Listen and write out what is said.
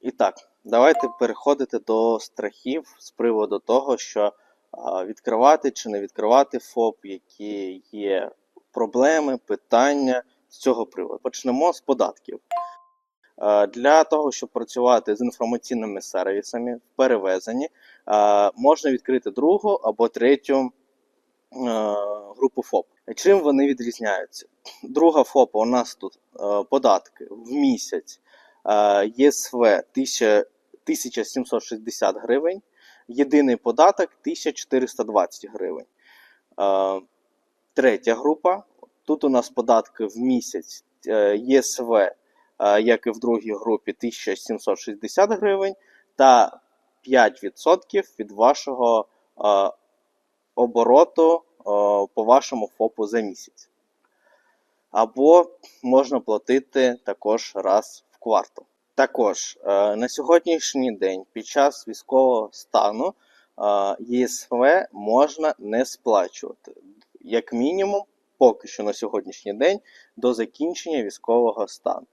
І так, давайте переходити до страхів з приводу того, що відкривати чи не відкривати ФОП, які є проблеми, питання з цього приводу. Почнемо з податків. Для того, щоб працювати з інформаційними сервісами в перевезенні, можна відкрити другу або третю групу ФОП. Чим вони відрізняються? Друга ФОПа у нас тут податки в місяць ЄСВ 1760 гривень, єдиний податок 1420 гривень. Е, Третя група. Тут у нас податки в місяць е, ЄСВ, е, як і в другій групі, 1760 гривень, та 5% від вашого е, обороту е, по вашому ФОПу за місяць. Або можна платити також раз квартал. Також е, на сьогоднішній день під час військового стану е, ЄСВ можна не сплачувати. Як мінімум, поки що на сьогоднішній день до закінчення військового стану.